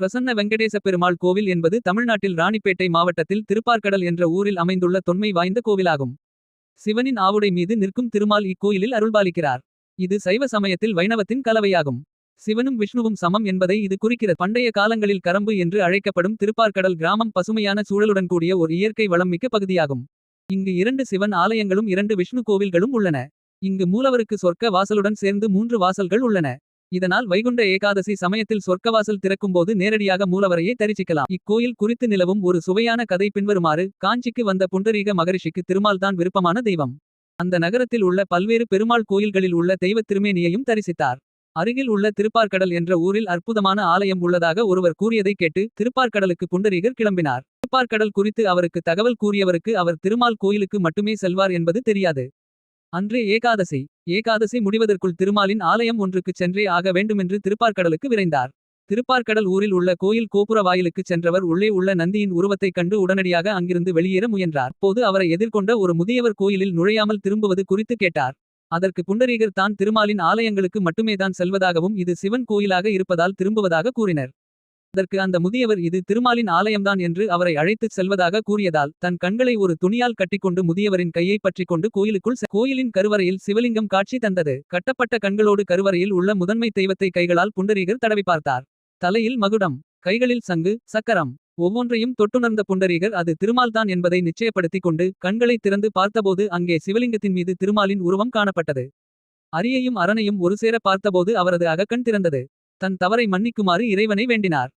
பிரசன்ன வெங்கடேச பெருமாள் கோவில் என்பது தமிழ்நாட்டில் ராணிப்பேட்டை மாவட்டத்தில் திருப்பார்கடல் என்ற ஊரில் அமைந்துள்ள தொன்மை வாய்ந்த கோவிலாகும். சிவனின் ஆவுடை மீது நிற்கும் திருமால் இக்கோயிலில் அருள்பாலிக்கிறார். இது சைவ சமயத்தில் வைணவத்தின் கலவையாகும். சிவனும் விஷ்ணுவும் சமம் என்பதை இது குறிக்கிறது. பண்டைய காலங்களில் கரம்பு என்று அழைக்கப்படும் திருப்பார்கடல் கிராமம் பசுமையான சூழலுடன் கூடிய ஒரு இயற்கை வளம் மிக்க பகுதியாகும். இங்கு இரண்டு சிவன் ஆலயங்களும் இரண்டு விஷ்ணு கோவில்களும் உள்ளன. இங்கு மூலவருக்கு சொர்க்க வாசலுடன் சேர்ந்து மூன்று வாசல்கள் உள்ளன. இதனால் வைகுண்ட ஏகாதசி சமயத்தில் சொர்க்கவாசல் திறக்கும்போது நேரடியாக மூலவரையே தரிசிக்கலாம். இக்கோயில் குறித்து நிலவும் ஒரு சுவையான கதை பின்வருமாறு. காஞ்சிக்கு வந்த புண்டரீக மகரிஷிக்கு திருமால் தான் விருப்பமான தெய்வம். அந்த நகரத்தில் உள்ள பல்வேறு பெருமாள் கோயில்களில் உள்ள தெய்வத் திருமேனியையும் தரிசித்தார். அருகில் உள்ள திருப்பார்கடல் என்ற ஊரில் அற்புதமான ஆலயம் உள்ளதாக ஒருவர் கூறியதைக் கேட்டு. திருப்பார்கடலுக்கு புண்டரீகர் கிளம்பினார். திருப்பார்கடல் குறித்து அவருக்கு தகவல் கூறியவருக்கு அவர் திருமால் கோயிலுக்கு மட்டுமே செல்வார் என்பது தெரியாது. அன்று ஏகாதசி ஏகாதசி முடிவதற்குள் திருமாலின் ஆலயம் ஒன்றுக்குச் சென்றே ஆக வேண்டுமென்று திருப்பார்கடலுக்கு விரைந்தார். திருப்பார்கடல் ஊரில் உள்ள கோயில் கோபுர வாயிலுக்குச் சென்றவர் உள்ளே உள்ள நந்தியின் உருவத்தைக் கண்டு உடனடியாக அங்கிருந்து வெளியேற முயன்றார். போது அவரை எதிர்கொண்ட ஒரு முதியவர் கோயிலில் நுழையாமல் திரும்புவது குறித்து கேட்டார். அதற்கு புண்டரீகர் தான் திருமாலின் ஆலயங்களுக்கு மட்டுமேதான் செல்வதாகவும் இது சிவன் கோயிலாக இருப்பதால் திரும்புவதாக கூறினர். அதற்கு அந்த முதியவர் இது திருமாலின் ஆலயம்தான் என்று அவரை அழைத்துச் செல்வதாக கூறியதால். தன் கண்களை ஒரு துணியால் கட்டிக்கொண்டு முதியவரின் கையைப் பற்றிக்கொண்டு கோயிலுக்குள் கோயிலின் கருவறையில் சிவலிங்கம் காட்சி தந்தது. கட்டப்பட்ட கண்களோடு கருவறையில் உள்ள முதன்மை தெய்வத்தை கைகளால் புண்டரீகர் தடவி பார்த்தார். தலையில் மகுடம் கைகளில் சங்கு சக்கரம் ஒவ்வொன்றையும் தொட்டுணர்ந்த புண்டரீகர் அது திருமால்தான் என்பதை நிச்சயப்படுத்திக் கொண்டு. கண்களை திறந்து பார்த்தபோது அங்கே சிவலிங்கத்தின் மீது திருமாலின் உருவம் காணப்பட்டது. அரியையும் அரணையும் ஒருசேர பார்த்தபோது அவரது அகக்கண் திறந்தது. தன் தவறை மன்னிக்குமாறு இறைவனை வேண்டினார்.